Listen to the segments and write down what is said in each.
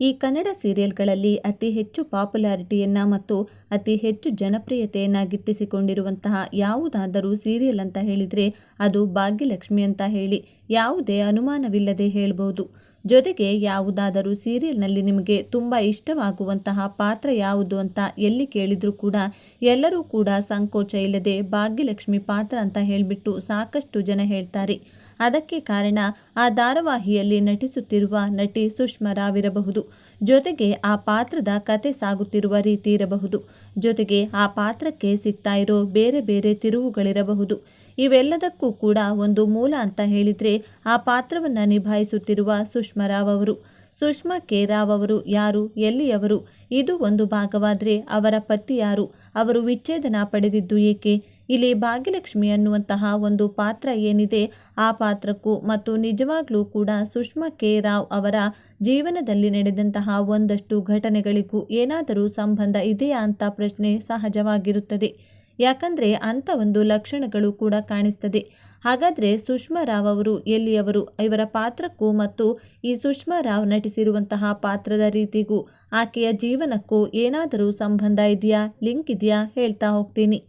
ಈ ಕನ್ನಡ ಸೀರಿಯಲ್ಗಳಲ್ಲಿ ಅತಿ ಹೆಚ್ಚು ಪಾಪ್ಯುಲಾರಿಟಿಯನ್ನು ಮತ್ತು ಅತಿ ಹೆಚ್ಚು ಜನಪ್ರಿಯತೆಯನ್ನು ಗಿಟ್ಟಿಸಿಕೊಂಡಿರುವಂತಹ ಯಾವುದಾದರೂ ಸೀರಿಯಲ್ ಅಂತ ಹೇಳಿದರೆ ಅದು ಭಾಗ್ಯಲಕ್ಷ್ಮಿ ಅಂತ ಹೇಳಿ ಯಾವುದೇ ಅನುಮಾನವಿಲ್ಲದೆ ಹೇಳಬಹುದು ಜೊತೆಗೆ ಯಾವುದಾದರೂ ಸೀರಿಯಲ್ನಲ್ಲಿ ನಿಮಗೆ ತುಂಬ ಇಷ್ಟವಾಗುವಂತಹ ಪಾತ್ರ ಯಾವುದು ಅಂತ ಎಲ್ಲಿ ಕೇಳಿದರೂ ಕೂಡ ಎಲ್ಲರೂ ಕೂಡ ಸಂಕೋಚ ಇಲ್ಲದೆ ಭಾಗ್ಯಲಕ್ಷ್ಮಿ ಪಾತ್ರ ಅಂತ ಹೇಳಿಬಿಟ್ಟು ಸಾಕಷ್ಟು ಜನ ಹೇಳ್ತಾರೆ. ಅದಕ್ಕೆ ಕಾರಣ ಆ ಧಾರಾವಾಹಿಯಲ್ಲಿ ನಟಿಸುತ್ತಿರುವ ನಟಿ ಸುಷ್ಮಾ ರಾವ್ ಇರಬಹುದು ಜೊತೆಗೆ ಆ ಪಾತ್ರದ ಕತೆ ಸಾಗುತ್ತಿರುವ ರೀತಿ ಇರಬಹುದು. ಜೊತೆಗೆ ಆ ಪಾತ್ರಕ್ಕೆ ಸಿಗ್ತಾ ಇರೋ ಬೇರೆ ಬೇರೆ ತಿರುವುಗಳಿರಬಹುದು. ಇವೆಲ್ಲದಕ್ಕೂ ಕೂಡ ಒಂದು ಮೂಲ ಅಂತ ಹೇಳಿದರೆ ಆ ಪಾತ್ರವನ್ನು ನಿಭಾಯಿಸುತ್ತಿರುವ ಸುಷ್ಮಾ ರಾವ್ ಅವರು. ಸುಷ್ಮಾ ಕೆ ರಾವ್ ಅವರು ಯಾರು, ಎಲ್ಲಿಯವರು, ಇದು ಒಂದು ಭಾಗವಾದರೆ ಅವರ ಪತಿ ಯಾರು, ಅವರು ವಿಚ್ಛೇದನ ಪಡೆದಿದ್ದು ಏಕೆ ಇಲ್ಲಿ ಭಾಗ್ಯಲಕ್ಷ್ಮಿ ಅನ್ನುವಂತಹ ಒಂದು ಪಾತ್ರ ಏನಿದೆ ಆ ಪಾತ್ರಕ್ಕೂ ಮತ್ತು ನಿಜವಾಗ್ಲೂ ಕೂಡ ಸುಷ್ಮಾ ಕೆ ರಾವ್ ಅವರ ಜೀವನದಲ್ಲಿ ನಡೆದಂತಹ ಒಂದಷ್ಟು ಘಟನೆಗಳಿಗೂ ಏನಾದರೂ ಸಂಬಂಧ ಇದೆಯಾ ಅಂತ ಪ್ರಶ್ನೆ ಸಹಜವಾಗಿರುತ್ತದೆ. ಯಾಕಂದರೆ ಅಂಥ ಒಂದು ಲಕ್ಷಣಗಳು ಕೂಡ ಕಾಣಿಸ್ತದೆ. ಹಾಗಾದರೆ ಸುಷ್ಮಾ ರಾವ್ ಅವರು, ಎಲ್ಲಿಯವರು, ಇವರ ಪಾತ್ರಕ್ಕೂ ಮತ್ತು ಈ ಸುಷ್ಮಾ ರಾವ್ ನಟಿಸಿರುವಂತಹ ಪಾತ್ರದ ರೀತಿಗೂ ಆಕೆಯ ಜೀವನಕ್ಕೂ ಏನಾದರೂ ಸಂಬಂಧ ಇದೆಯಾ, ಲಿಂಕ್ ಇದೆಯಾ ಹೇಳ್ತಾ ಹೋಗ್ತೀನಿ.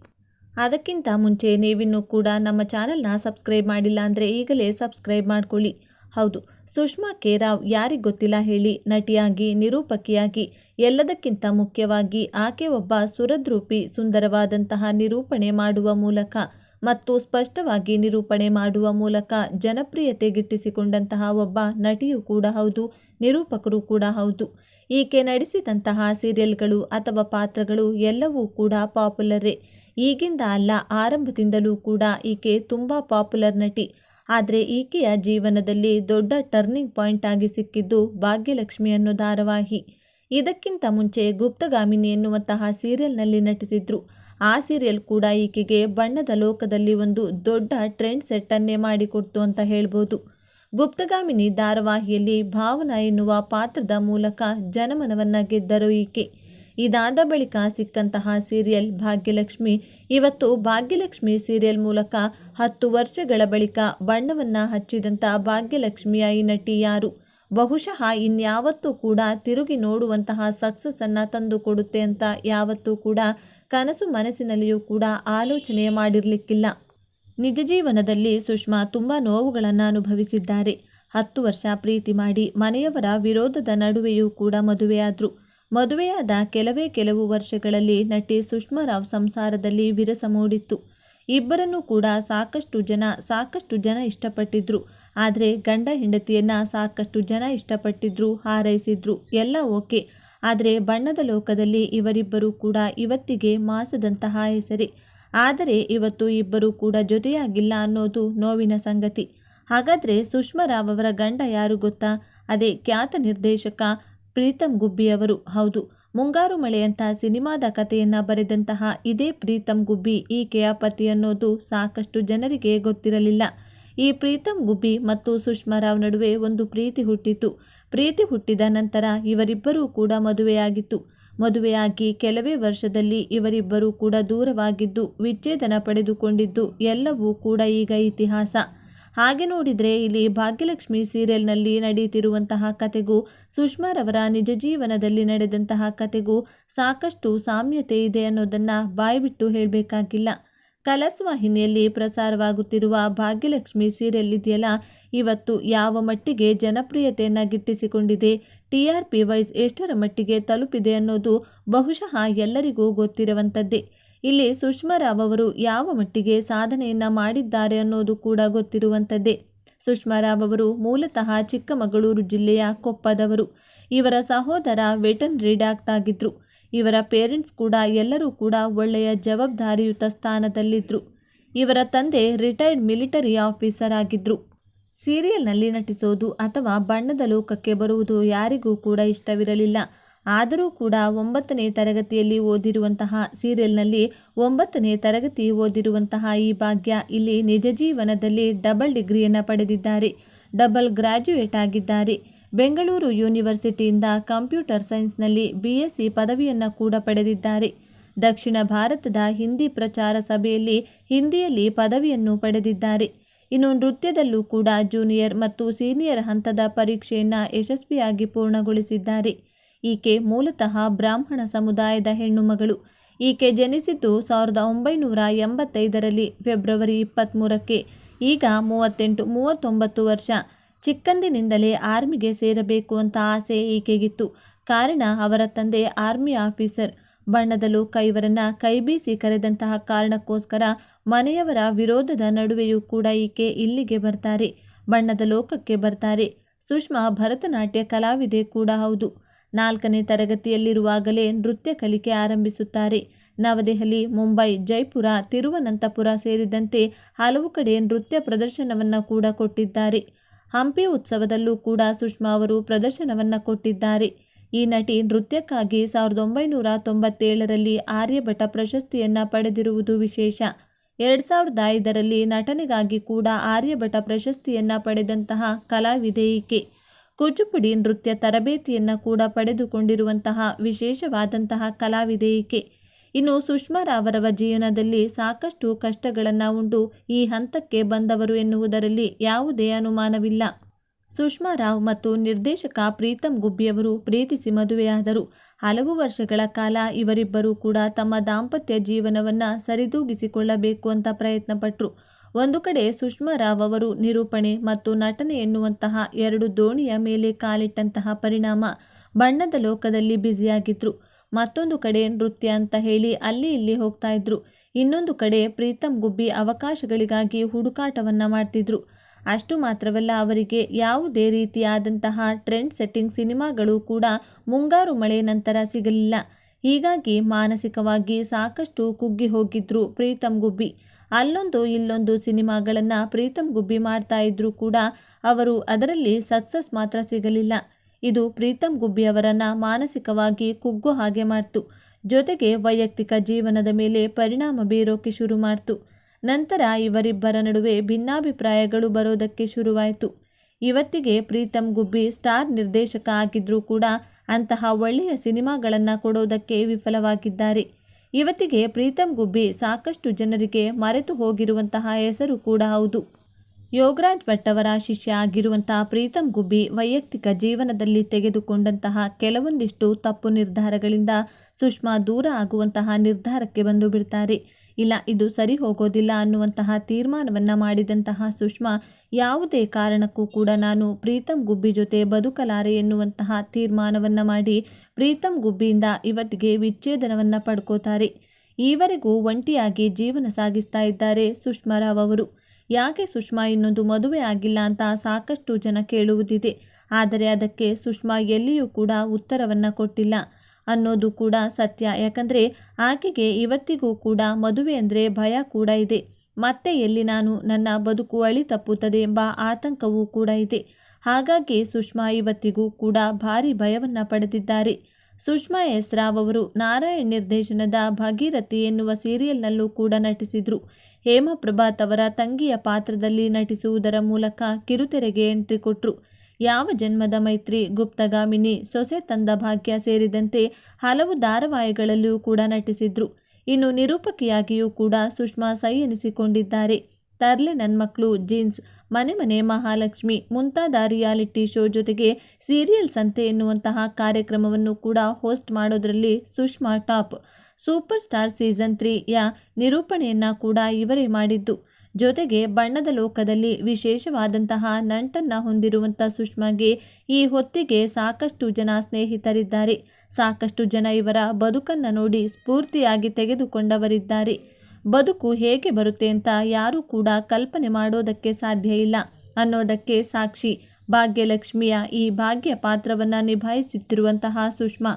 ಅದಕ್ಕಿಂತ ಮುಂಚೆ ನೀವಿನ್ನೂ ಕೂಡ ನಮ್ಮ ಚಾನಲ್ನ ಸಬ್ಸ್ಕ್ರೈಬ್ ಮಾಡಿಲ್ಲ ಅಂದರೆ ಈಗಲೇ ಸಬ್ಸ್ಕ್ರೈಬ್ ಮಾಡ್ಕೊಳ್ಳಿ. ಹೌದು, ಸುಷ್ಮಾ ಕೇರಾವ್ ಯಾರಿಗೆ ಗೊತ್ತಿಲ್ಲ ಹೇಳಿ, ನಟಿಯಾಗಿ, ನಿರೂಪಕಿಯಾಗಿ, ಎಲ್ಲದಕ್ಕಿಂತ ಮುಖ್ಯವಾಗಿ ಆಕೆ ಒಬ್ಬ ಸುರದ್ರೂಪಿ ಸುಂದರವಾದಂತಹ ನಿರೂಪಣೆ ಮಾಡುವ ಮೂಲಕ ಮತ್ತು ಸ್ಪಷ್ಟವಾಗಿ ನಿರೂಪಣೆ ಮಾಡುವ ಮೂಲಕ ಜನಪ್ರಿಯತೆ ಗಿಟ್ಟಿಸಿಕೊಂಡಂತಹ ಒಬ್ಬ ನಟಿಯೂ ಕೂಡ ಹೌದು, ನಿರೂಪಕರು ಕೂಡ ಹೌದು. ಈಕೆ ನಡೆಸಿದಂತಹ ಸೀರಿಯಲ್ಗಳು ಅಥವಾ ಪಾತ್ರಗಳು ಎಲ್ಲವೂ ಕೂಡ ಪಾಪ್ಯುಲರೇ. ಈಗಿಂದ ಅಲ್ಲ, ಆರಂಭದಿಂದಲೂ ಕೂಡ ಈಕೆ ತುಂಬ ಪಾಪ್ಯುಲರ್ ನಟಿ. ಆದರೆ ಈಕೆಯ ಜೀವನದಲ್ಲಿ ದೊಡ್ಡ ಟರ್ನಿಂಗ್ ಪಾಯಿಂಟ್ ಆಗಿ ಸಿಕ್ಕಿದ್ದು ಭಾಗ್ಯಲಕ್ಷ್ಮಿ ಅನ್ನೋ ಧಾರಾವಾಹಿ. ಇದಕ್ಕಿಂತ ಮುಂಚೆ ಗುಪ್ತಗಾಮಿನಿ ಎನ್ನುವಂತಹ ಸೀರಿಯಲ್ನಲ್ಲಿ ನಟಿಸಿದ್ರು. ಆ ಸೀರಿಯಲ್ ಕೂಡ ಈಕೆಗೆ ಬಣ್ಣದ ಲೋಕದಲ್ಲಿ ಒಂದು ದೊಡ್ಡ ಟ್ರೆಂಡ್ ಸೆಟ್ಟನ್ನೇ ಮಾಡಿಕೊಡ್ತು ಅಂತ ಹೇಳ್ಬೋದು. ಗುಪ್ತಗಾಮಿನಿ ಧಾರಾವಾಹಿಯಲ್ಲಿ ಭಾವನಾ ಎನ್ನುವ ಪಾತ್ರದ ಮೂಲಕ ಜನಮನವನ್ನು ಗೆದ್ದರು ಈಕೆ. ಇದಾದ ಬಳಿಕ ಸಿಕ್ಕಂತಹ ಸೀರಿಯಲ್ ಭಾಗ್ಯಲಕ್ಷ್ಮಿ, ಇವತ್ತು ಭಾಗ್ಯಲಕ್ಷ್ಮಿ ಸೀರಿಯಲ್ ಮೂಲಕ ಹತ್ತು ವರ್ಷಗಳ ಬಳಿಕ ಬಣ್ಣವನ್ನು ಹಚ್ಚಿದಂಥ ಭಾಗ್ಯಲಕ್ಷ್ಮಿಯ ಈ ನಟಿ ಯಾರು? ಬಹುಶಃ ಇನ್ಯಾವತ್ತೂ ಕೂಡ ತಿರುಗಿ ನೋಡುವಂತಹ ಸಕ್ಸಸ್ಸನ್ನು ತಂದು ಕೊಡುತ್ತೆ ಅಂತ ಯಾವತ್ತೂ ಕೂಡ ಕನಸು ಮನಸ್ಸಿನಲ್ಲಿಯೂ ಕೂಡ ಆಲೋಚನೆ ಮಾಡಿರಲಿಕ್ಕಿಲ್ಲ. ನಿಜ ಜೀವನದಲ್ಲಿ ಸುಷ್ಮಾ ತುಂಬ ನೋವುಗಳನ್ನು ಅನುಭವಿಸಿದ್ದಾರೆ. ಹತ್ತು ವರ್ಷ ಪ್ರೀತಿ ಮಾಡಿ ಮನೆಯವರ ವಿರೋಧದ ನಡುವೆಯೂ ಕೂಡ ಮದುವೆಯಾದರು. ಮದುವೆಯಾದ ಕೆಲವೇ ಕೆಲವು ವರ್ಷಗಳಲ್ಲಿ ನಟಿ ಸುಷ್ಮಾ ರಾವ್ ಸಂಸಾರದಲ್ಲಿ ವಿರಸ ಮೂಡಿತ್ತು. ಇಬ್ಬರನ್ನೂ ಕೂಡ ಸಾಕಷ್ಟು ಜನ ಸಾಕಷ್ಟು ಜನ ಇಷ್ಟಪಟ್ಟಿದ್ರು. ಆದರೆ ಗಂಡ ಹೆಂಡತಿಯನ್ನು ಸಾಕಷ್ಟು ಜನ ಇಷ್ಟಪಟ್ಟಿದ್ರು, ಹಾರೈಸಿದ್ರು. ಎಲ್ಲ ಓಕೆ. ಆದರೆ ಬಣ್ಣದ ಲೋಕದಲ್ಲಿ ಇವರಿಬ್ಬರೂ ಕೂಡ ಇವತ್ತಿಗೆ ಮಾಸದಂತಹ ಹೆಸರೇ. ಆದರೆ ಇವತ್ತು ಇಬ್ಬರೂ ಕೂಡ ಜೊತೆಯಾಗಿಲ್ಲ ಅನ್ನೋದು ನೋವಿನ ಸಂಗತಿ. ಹಾಗಾದರೆ ಸುಷ್ಮಾ ರಾವ್ ಅವರ ಗಂಡ ಯಾರು ಗೊತ್ತಾ? ಅದೇ ಖ್ಯಾತ ನಿರ್ದೇಶಕ ಪ್ರೀತಮ್ ಗುಬ್ಬಿಯವರು ಹೌದು. ಮುಂಗಾರು ಮಳೆಯಂತಹ ಸಿನಿಮಾದ ಕಥೆಯನ್ನು ಬರೆದಂತಹ ಇದೇ ಪ್ರೀತಮ್ ಗುಬ್ಬಿ ಈಕೆಯ ಪತಿ ಅನ್ನೋದು ಸಾಕಷ್ಟು ಜನರಿಗೆ ಗೊತ್ತಿರಲಿಲ್ಲ. ಈ ಪ್ರೀತಮ್ ಗುಬ್ಬಿ ಮತ್ತು ಸುಷ್ಮಾ ರಾವ್ ನಡುವೆ ಒಂದು ಪ್ರೀತಿ ಹುಟ್ಟಿತು. ಪ್ರೀತಿ ಹುಟ್ಟಿದ ನಂತರ ಇವರಿಬ್ಬರೂ ಕೂಡ ಮದುವೆಯಾಗಿತ್ತು. ಮದುವೆಯಾಗಿ ಕೆಲವೇ ವರ್ಷದಲ್ಲಿ ಇವರಿಬ್ಬರೂ ಕೂಡ ದೂರವಾಗಿದ್ದು, ವಿಚ್ಛೇದನ ಪಡೆದುಕೊಂಡಿದ್ದು ಎಲ್ಲವೂ ಕೂಡ ಈಗ ಇತಿಹಾಸ. ಹಾಗೆ ನೋಡಿದರೆ ಇಲ್ಲಿ ಭಾಗ್ಯಲಕ್ಷ್ಮಿ ಸೀರಿಯಲ್ನಲ್ಲಿ ನಡೆಯುತ್ತಿರುವಂತಹ ಕತೆಗೂ ಸುಷ್ಮಾರವರ ನಿಜ ಜೀವನದಲ್ಲಿ ನಡೆದಂತಹ ಕತೆಗೂ ಸಾಕಷ್ಟು ಸಾಮ್ಯತೆ ಇದೆ ಅನ್ನೋದನ್ನು ಬಾಯ್ಬಿಟ್ಟು ಹೇಳಬೇಕಾಗಿಲ್ಲ. ಕಲರ್ಸ್ ವಾಹಿನಿಯಲ್ಲಿ ಪ್ರಸಾರವಾಗುತ್ತಿರುವ ಭಾಗ್ಯಲಕ್ಷ್ಮಿ ಸೀರಿಯಲ್ ಇದೆಯಲ್ಲ, ಇವತ್ತು ಯಾವ ಮಟ್ಟಿಗೆ ಜನಪ್ರಿಯತೆಯನ್ನು ಗಿಟ್ಟಿಸಿಕೊಂಡಿದೆ ಟಿ ಆರ್ ಪಿ ವೈಸ್ ಎಷ್ಟರ ಮಟ್ಟಿಗೆ ತಲುಪಿದೆ ಅನ್ನೋದು ಬಹುಶಃ ಎಲ್ಲರಿಗೂ ಗೊತ್ತಿರುವಂಥದ್ದೇ ಇಲ್ಲಿ ಸುಷ್ಮಾ ರಾವ್ ಅವರು ಯಾವ ಮಟ್ಟಿಗೆ ಸಾಧನೆಯನ್ನ ಮಾಡಿದ್ದಾರೆ ಅನ್ನೋದು ಕೂಡ ಗೊತ್ತಿರುವಂಥದ್ದೇ ಸುಷ್ಮಾ ರಾವ್ ಅವರು ಮೂಲತಃ ಚಿಕ್ಕಮಗಳೂರು ಜಿಲ್ಲೆಯ ಕೊಪ್ಪದವರು. ಇವರ ಸಹೋದರ ವೆಟನ್ ರೀಡಾಕ್ಟ್ ಆಗಿದ್ರು. ಇವರ ಪೇರೆಂಟ್ಸ್ ಕೂಡ ಎಲ್ಲರೂ ಕೂಡ ಒಳ್ಳೆಯ ಜವಾಬ್ದಾರಿಯುತ ಸ್ಥಾನದಲ್ಲಿದ್ದರು ಇವರ ತಂದೆ ರಿಟೈರ್ಡ್ ಮಿಲಿಟರಿ ಆಫೀಸರ್ ಆಗಿದ್ದರು ಸೀರಿಯಲ್ನಲ್ಲಿ ನಟಿಸೋದು ಅಥವಾ ಬಣ್ಣದ ಲೋಕಕ್ಕೆ ಬರುವುದು ಯಾರಿಗೂ ಕೂಡ ಇಷ್ಟವಿರಲಿಲ್ಲ. ಆದರೂ ಕೂಡ ಒಂಬತ್ತನೇ ತರಗತಿಯಲ್ಲಿ ಓದಿರುವಂತಹ ಸೀರಿಯಲ್ನಲ್ಲಿ ಒಂಬತ್ತನೇ ತರಗತಿ ಓದಿರುವಂತಹ ಈ ಭಾಗ್ಯ ಇಲ್ಲಿ ನಿಜ ಜೀವನದಲ್ಲಿ ಡಬಲ್ ಡಿಗ್ರಿಯನ್ನು ಪಡೆದಿದ್ದಾರೆ. ಡಬಲ್ ಗ್ರ್ಯಾಜುಯೇಟ್ ಆಗಿದ್ದಾರೆ. ಬೆಂಗಳೂರು ಯೂನಿವರ್ಸಿಟಿಯಿಂದ ಕಂಪ್ಯೂಟರ್ ಸೈನ್ಸ್ನಲ್ಲಿ ಬಿ ಎಸ್ ಪದವಿಯನ್ನು ಕೂಡ ಪಡೆದಿದ್ದಾರೆ. ದಕ್ಷಿಣ ಭಾರತದ ಹಿಂದಿ ಪ್ರಚಾರ ಸಭೆಯಲ್ಲಿ ಹಿಂದಿಯಲ್ಲಿ ಪದವಿಯನ್ನು ಪಡೆದಿದ್ದಾರೆ. ಇನ್ನು ನೃತ್ಯದಲ್ಲೂ ಕೂಡ ಜೂನಿಯರ್ ಮತ್ತು ಸೀನಿಯರ್ ಹಂತದ ಪರೀಕ್ಷೆಯನ್ನು ಯಶಸ್ವಿಯಾಗಿ ಪೂರ್ಣಗೊಳಿಸಿದ್ದಾರೆ. ಈಕೆ ಮೂಲತಃ ಬ್ರಾಹ್ಮಣ ಸಮುದಾಯದ ಹೆಣ್ಣುಮಗಳು ಈಕೆ ಜನಿಸಿದ್ದು ಸಾವಿರದ ಒಂಬೈನೂರ ಎಂಬತ್ತೈದರಲ್ಲಿ ಫೆಬ್ರವರಿ ಇಪ್ಪತ್ತ್ಮೂರಕ್ಕೆ ಈಗ ಮೂವತ್ತೆಂಟು ಮೂವತ್ತೊಂಬತ್ತು ವರ್ಷ. ಚಿಕ್ಕಂದಿನಿಂದಲೇ ಆರ್ಮಿಗೆ ಸೇರಬೇಕು ಅಂತ ಆಸೆ ಈಕೆಗಿತ್ತು. ಕಾರಣ ಅವರ ತಂದೆ ಆರ್ಮಿ ಆಫೀಸರ್. ಬಣ್ಣದ ಕೈವರನ್ನ ಕೈಬೀಸಿ ಕರೆದಂತಹ ಕಾರಣಕ್ಕೋಸ್ಕರ ಮನೆಯವರ ವಿರೋಧದ ನಡುವೆಯೂ ಕೂಡ ಈಕೆ ಇಲ್ಲಿಗೆ ಬರ್ತಾರೆ. ಬಣ್ಣದ ಲೋಕಕ್ಕೆ ಬರ್ತಾರೆ. ಸುಷ್ಮಾ ಭರತನಾಟ್ಯ ಕಲಾವಿದೆ ಕೂಡ ಹೌದು. ನಾಲ್ಕನೇ ತರಗತಿಯಲ್ಲಿರುವಾಗಲೇ ನೃತ್ಯ ಕಲಿಕೆ ಆರಂಭಿಸುತ್ತಾರೆ. ನವದೆಹಲಿ, ಮುಂಬೈ, ಜೈಪುರ, ತಿರುವನಂತಪುರ ಸೇರಿದಂತೆ ಹಲವು ಕಡೆ ನೃತ್ಯ ಪ್ರದರ್ಶನವನ್ನು ಕೂಡ ಕೊಟ್ಟಿದ್ದಾರೆ. ಹಂಪಿ ಉತ್ಸವದಲ್ಲೂ ಕೂಡ ಸುಷ್ಮಾ ಅವರು ಪ್ರದರ್ಶನವನ್ನು ಕೊಟ್ಟಿದ್ದಾರೆ. ಈ ನಟಿ ನೃತ್ಯಕ್ಕಾಗಿ ಸಾವಿರದ ಒಂಬೈನೂರ ತೊಂಬತ್ತೇಳರಲ್ಲಿ ಆರ್ಯಭಟ ಪ್ರಶಸ್ತಿಯನ್ನು ಪಡೆದಿರುವುದು ವಿಶೇಷ. ಎರಡು ಸಾವಿರದ ಐದರಲ್ಲಿ ನಟನೆಗಾಗಿ ಕೂಡ ಆರ್ಯಭಟ ಪ್ರಶಸ್ತಿಯನ್ನು ಪಡೆದಂತಹ ಕಲಾವಿದೆ ಈಕೆ. ಕೂಚುಪುಡಿ ನೃತ್ಯ ತರಬೇತಿಯನ್ನು ಕೂಡ ಪಡೆದುಕೊಂಡಿರುವಂತಹ ವಿಶೇಷವಾದಂತಹ ಕಲಾವಿದೆ ಈಕೆ. ಇನ್ನು ಸುಷ್ಮಾರ ಅವರವ ಜೀವನದಲ್ಲಿ ಸಾಕಷ್ಟು ಕಷ್ಟಗಳನ್ನು ಉಂಡು ಈ ಹಂತಕ್ಕೆ ಬಂದವರು ಎನ್ನುವುದರಲ್ಲಿ ಯಾವುದೇ ಅನುಮಾನವಿಲ್ಲ. ಸುಷ್ಮಾ ರಾವ್ ಮತ್ತು ನಿರ್ದೇಶಕ ಪ್ರೀತಮ್ ಗುಬ್ಬಿಯವರು ಪ್ರೀತಿಸಿ ಮದುವೆಯಾದರು. ಹಲವು ವರ್ಷಗಳ ಕಾಲ ಇವರಿಬ್ಬರೂ ಕೂಡ ತಮ್ಮ ದಾಂಪತ್ಯ ಜೀವನವನ್ನು ಸರಿದೂಗಿಸಿಕೊಳ್ಳಬೇಕು ಅಂತ ಪ್ರಯತ್ನಪಟ್ಟರು ಒಂದು ಕಡೆ ಸುಷ್ಮಾ ರಾವ್ ಅವರು ನಿರೂಪಣೆ ಮತ್ತು ನಟನೆ ಎನ್ನುವಂತಹ ಎರಡು ದೋಣಿಯ ಮೇಲೆ ಕಾಲಿಟ್ಟಂತಹ ಪರಿಣಾಮ ಬಣ್ಣದ ಲೋಕದಲ್ಲಿ ಬ್ಯುಸಿಯಾಗಿದ್ರು. ಮತ್ತೊಂದು ಕಡೆ ನೃತ್ಯ ಅಂತ ಹೇಳಿ ಅಲ್ಲಿ ಇಲ್ಲಿ ಹೋಗ್ತಾ ಇದ್ರು. ಇನ್ನೊಂದು ಕಡೆ ಪ್ರೀತಮ್ ಗುಬ್ಬಿ ಅವಕಾಶಗಳಿಗಾಗಿ ಹುಡುಕಾಟವನ್ನ ಮಾಡ್ತಿದ್ರು. ಅಷ್ಟು ಮಾತ್ರವಲ್ಲ, ಅವರಿಗೆ ಯಾವುದೇ ರೀತಿಯಾದಂತಹ ಟ್ರೆಂಡ್ ಸೆಟ್ಟಿಂಗ್ ಸಿನಿಮಾಗಳು ಕೂಡ ಮುಂಗಾರು ಮಳೆ ನಂತರ ಸಿಗಲಿಲ್ಲ. ಹೀಗಾಗಿ ಮಾನಸಿಕವಾಗಿ ಸಾಕಷ್ಟು ಕುಗ್ಗಿ ಹೋಗಿದ್ರು ಪ್ರೀತಮ್ ಗುಬ್ಬಿ. ಅಲ್ಲೊಂದು ಇಲ್ಲೊಂದು ಸಿನಿಮಾಗಳನ್ನು ಪ್ರೀತಮ್ ಗುಬ್ಬಿ ಮಾಡ್ತಾ ಇದ್ರು ಕೂಡ ಅವರು ಅದರಲ್ಲಿ ಸಕ್ಸಸ್ ಮಾತ್ರ ಸಿಗಲಿಲ್ಲ. ಇದು ಪ್ರೀತಮ್ ಗುಬ್ಬಿ ಅವರನ್ನು ಮಾನಸಿಕವಾಗಿ ಕುಗ್ಗು ಹಾಗೆ ಮಾಡ್ತು. ಜೊತೆಗೆ ವೈಯಕ್ತಿಕ ಜೀವನದ ಮೇಲೆ ಪರಿಣಾಮ ಬೀರೋಕೆ ಶುರು ಮಾಡ್ತು. ನಂತರ ಇವರಿಬ್ಬರ ನಡುವೆ ಭಿನ್ನಾಭಿಪ್ರಾಯಗಳು ಬರೋದಕ್ಕೆ ಶುರುವಾಯಿತು. ಇವತ್ತಿಗೆ ಪ್ರೀತಮ್ ಗುಬ್ಬಿ ಸ್ಟಾರ್ ನಿರ್ದೇಶಕ ಆಗಿದ್ರೂ ಕೂಡ ಅಂತಹ ಒಳ್ಳೆಯ ಸಿನಿಮಾಗಳನ್ನು ಕೊಡೋದಕ್ಕೆ ವಿಫಲವಾಗಿದ್ದಾರೆ. ಇವತ್ತಿಗೆ ಪ್ರೀತಮ್ ಗುಬ್ಬಿ ಸಾಕಷ್ಟು ಜನರಿಗೆ ಮರೆತು ಹೋಗಿರುವಂತಹ ಹೆಸರು ಕೂಡ ಹೌದು. ಯೋಗರಾಜ್ ಭಟ್ ಅವರ ಶಿಷ್ಯ ಆಗಿರುವಂತಹ ಪ್ರೀತಂ ಗುಬ್ಬಿ ವೈಯಕ್ತಿಕ ಜೀವನದಲ್ಲಿ ತೆಗೆದುಕೊಂಡಂತಹ ಕೆಲವೊಂದಿಷ್ಟು ತಪ್ಪು ನಿರ್ಧಾರಗಳಿಂದ ಸುಷ್ಮಾ ದೂರ ಆಗುವಂತಹ ನಿರ್ಧಾರಕ್ಕೆ ಬಂದು ಬಿಡ್ತಾರೆ. ಇಲ್ಲ, ಇದು ಸರಿ ಹೋಗೋದಿಲ್ಲ ಅನ್ನುವಂತಹ ತೀರ್ಮಾನವನ್ನು ಮಾಡಿದಂತಹ ಸುಷ್ಮಾ ಯಾವುದೇ ಕಾರಣಕ್ಕೂ ಕೂಡ ನಾನು ಪ್ರೀತಂ ಗುಬ್ಬಿ ಜೊತೆ ಬದುಕಲಾರೆ ಎನ್ನುವಂತಹ ತೀರ್ಮಾನವನ್ನು ಮಾಡಿ ಪ್ರೀತಂ ಗುಬ್ಬಿಯಿಂದ ಇವತ್ತಿಗೆ ವಿಚ್ಛೇದನವನ್ನು ಪಡ್ಕೋತಾರೆ. ಈವರೆಗೂ ಒಂಟಿಯಾಗಿ ಜೀವನ ಸಾಗಿಸ್ತಾ ಇದ್ದಾರೆ ಸುಷ್ಮಾ ರಾವ್ ಅವರು. ಯಾಕೆ ಸುಷ್ಮಾ ಇನ್ನೊಂದು ಮದುವೆ ಆಗಿಲ್ಲ ಅಂತ ಸಾಕಷ್ಟು ಜನ ಕೇಳುವುದಿದೆ. ಆದರೆ ಅದಕ್ಕೆ ಸುಷ್ಮಾ ಎಲ್ಲಿಯೂ ಕೂಡ ಉತ್ತರವನ್ನು ಕೊಟ್ಟಿಲ್ಲ. ಅನ್ನೋದು ಕೂಡ ಸತ್ಯ. ಯಾಕಂದರೆ ಆಕೆಗೆ ಇವತ್ತಿಗೂ ಕೂಡ ಮದುವೆ ಅಂದರೆ ಭಯ ಕೂಡ ಇದೆ. ಮತ್ತೆ ಎಲ್ಲಿ ನಾನು ನನ್ನ ಬದುಕು ಅಳಿ ತಪ್ಪುತ್ತದೆ ಎಂಬ ಆತಂಕವೂ ಕೂಡ ಇದೆ. ಹಾಗಾಗಿ ಸುಷ್ಮಾ ಇವತ್ತಿಗೂ ಕೂಡ ಭಾರಿ ಭಯವನ್ನು ಪಡೆದಿದ್ದಾರೆ. ಸುಷ್ಮಾ ಎಸ್ ರಾವ್ ಅವರು ನಾರಾಯಣ್ ನಿರ್ದೇಶನದ ಭಾಗೀರಥಿ ಎನ್ನುವ ಸೀರಿಯಲ್ನಲ್ಲೂ ಕೂಡ ನಟಿಸಿದರು. ಹೇಮಪ್ರಭಾತ್ ಅವರ ತಂಗಿಯ ಪಾತ್ರದಲ್ಲಿ ನಟಿಸುವುದರ ಮೂಲಕ ಕಿರುತೆರೆಗೆ ಎಂಟ್ರಿ ಕೊಟ್ಟರು ಯಾವ ಜನ್ಮದ ಮೈತ್ರಿ, ಗುಪ್ತಗಾಮಿನಿ, ಸೊಸೆ ತಂದ ಭಾಗ್ಯ ಸೇರಿದಂತೆ ಹಲವು ಧಾರಾವಾಹಿಗಳಲ್ಲಿಯೂ ಕೂಡ ನಟಿಸಿದ್ರು. ಇನ್ನು ನಿರೂಪಕಿಯಾಗಿಯೂ ಕೂಡ ಸುಷ್ಮಾ ಸೈ ಎನಿಸಿಕೊಂಡಿದ್ದಾರೆ. ತರ್ಲೆ ನನ್ನ ಮಕ್ಕಳು ಜೀನ್ಸ್, ಮನೆ ಮನೆ ಮಹಾಲಕ್ಷ್ಮಿ ಮುಂತಾದ ರಿಯಾಲಿಟಿ ಶೋ ಜೊತೆಗೆ ಸೀರಿಯಲ್ ಸಂತೆ ಎನ್ನುವಂತಹ ಕಾರ್ಯಕ್ರಮವನ್ನು ಕೂಡ ಹೋಸ್ಟ್ ಮಾಡೋದರಲ್ಲಿ Sushma top. Super star season ತ್ರೀಯ ನಿರೂಪಣೆಯನ್ನು ಕೂಡ ಇವರೇ ಮಾಡಿದ್ದು. ಜೊತೆಗೆ ಬಣ್ಣದ ಲೋಕದಲ್ಲಿ ವಿಶೇಷವಾದಂತಹ ನಂಟನ್ನು ಹೊಂದಿರುವಂಥ ಸುಷ್ಮಾಗೆ ಈ ಹೊತ್ತಿಗೆ ಸಾಕಷ್ಟು ಜನ ಸ್ನೇಹಿತರಿದ್ದಾರೆ. ಸಾಕಷ್ಟು ಜನ ಇವರ ಬದುಕನ್ನು ನೋಡಿ ಸ್ಫೂರ್ತಿಯಾಗಿ ತೆಗೆದುಕೊಂಡವರಿದ್ದಾರೆ. ಬದುಕು ಹೇಗೆ ಬರುತ್ತೆ ಅಂತ ಯಾರೂ ಕೂಡ ಕಲ್ಪನೆ ಮಾಡೋದಕ್ಕೆ ಸಾಧ್ಯ ಇಲ್ಲ. ಅನ್ನೋದಕ್ಕೆ ಸಾಕ್ಷಿ. ಭಾಗ್ಯಲಕ್ಷ್ಮಿಯ ಈ ಭಾಗ್ಯ ಪಾತ್ರವನ್ನು ನಿಭಾಯಿಸುತ್ತಿರುವಂತಹ ಸುಷ್ಮಾ.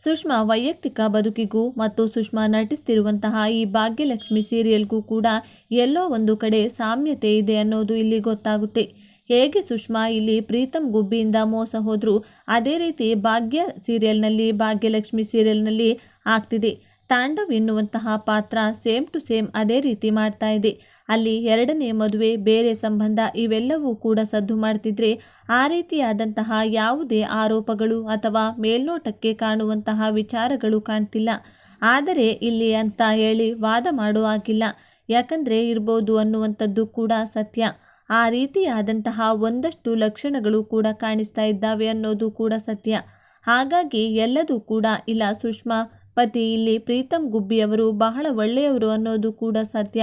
ಸುಷ್ಮಾ ವೈಯಕ್ತಿಕ ಬದುಕಿಗೂ ಮತ್ತು ಸುಷ್ಮಾ ನಟಿಸ್ತಿರುವಂತಹ ಈ ಭಾಗ್ಯಲಕ್ಷ್ಮಿ ಸೀರಿಯಲ್ಗೂ ಕೂಡ ಎಲ್ಲೋ ಒಂದು ಕಡೆ ಸಾಮ್ಯತೆ ಇದೆ ಅನ್ನೋದು ಇಲ್ಲಿ ಗೊತ್ತಾಗುತ್ತೆ. ಹೇಗೆ ಸುಷ್ಮಾ ಇಲ್ಲಿ ಪ್ರೀತಮ್ ಗುಬ್ಬಿಯಿಂದ ಮೋಸ ಹೋದರೂ ಅದೇ ರೀತಿ ಭಾಗ್ಯ ಸೀರಿಯಲ್ನಲ್ಲಿ ಭಾಗ್ಯಲಕ್ಷ್ಮಿ ಸೀರಿಯಲ್ನಲ್ಲಿ ಆಗ್ತಿದೆ. ತಾಂಡವ್ ಎನ್ನುವಂತಹ ಪಾತ್ರ ಸೇಮ್ ಟು ಸೇಮ್ ಅದೇ ರೀತಿ ಮಾಡ್ತಾ ಇದೆ. ಅಲ್ಲಿ ಎರಡನೇ ಮದುವೆ, ಬೇರೆ ಸಂಬಂಧ ಇವೆಲ್ಲವೂ ಕೂಡ ಸದ್ದು ಮಾಡ್ತಿದ್ರೆ ಆ ರೀತಿಯಾದಂತಹ ಯಾವುದೇ ಆರೋಪಗಳು ಅಥವಾ ಮೇಲ್ನೋಟಕ್ಕೆ ಕಾಣುವಂತಹ ವಿಚಾರಗಳು ಕಾಣ್ತಿಲ್ಲ. ಆದರೆ ಇಲ್ಲಿ ಅಂತ ಹೇಳಿ ವಾದ ಮಾಡುವಾಗಿಲ್ಲ ಯಾಕಂದರೆ ಇರ್ಬೋದು ಅನ್ನುವಂಥದ್ದು ಕೂಡ ಸತ್ಯ. ಆ ರೀತಿಯಾದಂತಹ ಒಂದಷ್ಟು ಲಕ್ಷಣಗಳು ಕೂಡ ಕಾಣಿಸ್ತಾ ಇದ್ದಾವೆ ಅನ್ನೋದು ಕೂಡ ಸತ್ಯ. ಹಾಗಾಗಿ ಎಲ್ಲದೂ ಕೂಡ ಇಲ್ಲ ಸುಷ್ಮಾ. ಪತಿ ಇಲ್ಲಿ ಪ್ರೀತಮ್ ಗುಬ್ಬಿಯವರು ಬಹಳ ಒಳ್ಳೆಯವರು ಅನ್ನೋದು ಕೂಡ ಸತ್ಯ.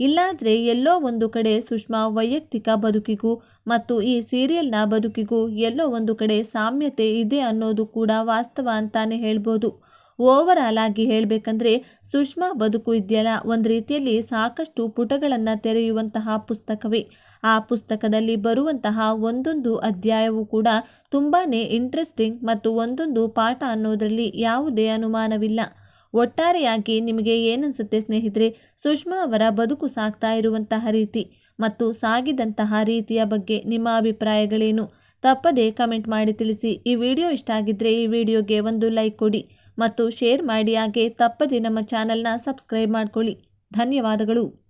ಇಲ್ಲಾದರೆ ಎಲ್ಲೋ ಒಂದು ಕಡೆ ಸುಷ್ಮಾ ವೈಯಕ್ತಿಕ ಬದುಕಿಗೂ ಮತ್ತು ಈ ಸೀರಿಯಲ್ನ ಬದುಕಿಗೂ ಎಲ್ಲೋ ಒಂದು ಕಡೆ ಸಾಮ್ಯತೆ ಇದೆ ಅನ್ನೋದು ಕೂಡ ವಾಸ್ತವ ಅಂತಾನೆ ಹೇಳ್ಬೋದು. ಓವರ್ ಆಲ್ ಆಗಿ ಹೇಳಬೇಕಂದ್ರೆ ಸುಷ್ಮಾ ಬದುಕು ಇದೆಯಲ್ಲ ಒಂದು ರೀತಿಯಲ್ಲಿ ಸಾಕಷ್ಟು ಪುಟಗಳನ್ನು ತೆರೆಯುವಂತಹ ಪುಸ್ತಕವೇ. ಆ ಪುಸ್ತಕದಲ್ಲಿ ಬರುವಂತಹ ಒಂದೊಂದು ಅಧ್ಯಾಯವೂ ಕೂಡ ತುಂಬಾ ಇಂಟ್ರೆಸ್ಟಿಂಗ್ ಮತ್ತು ಒಂದೊಂದು ಪಾಠ ಅನ್ನೋದರಲ್ಲಿ ಯಾವುದೇ ಅನುಮಾನವಿಲ್ಲ. ಒಟ್ಟಾರೆಯಾಗಿ ನಿಮಗೆ ಏನನ್ಸುತ್ತೆ ಸ್ನೇಹಿತರೆ, ಸುಷ್ಮಾ ಅವರ ಬದುಕು ಸಾಗ್ತಾ ಇರುವಂತಹ ರೀತಿ ಮತ್ತು ಸಾಗಿದಂತಹ ರೀತಿಯ ಬಗ್ಗೆ ನಿಮ್ಮ ಅಭಿಪ್ರಾಯಗಳೇನು? ತಪ್ಪದೇ ಕಮೆಂಟ್ ಮಾಡಿ ತಿಳಿಸಿ. ಈ ವಿಡಿಯೋ ಇಷ್ಟ ಆಗಿದ್ದರೆ ಈ ವಿಡಿಯೋಗೆ ಒಂದು ಲೈಕ್ ಕೊಡಿ. ಮತ್ತು ಶೇರ್ ಮಾಡಿ ಹಾಗೆ ತಪ್ಪದೆ ನಮ್ಮ ಚಾನಲ್ನ ಸಬ್ಸ್ಕ್ರೈಬ್ ಮಾಡ್ಕೊಳ್ಳಿ. ಧನ್ಯವಾದಗಳು.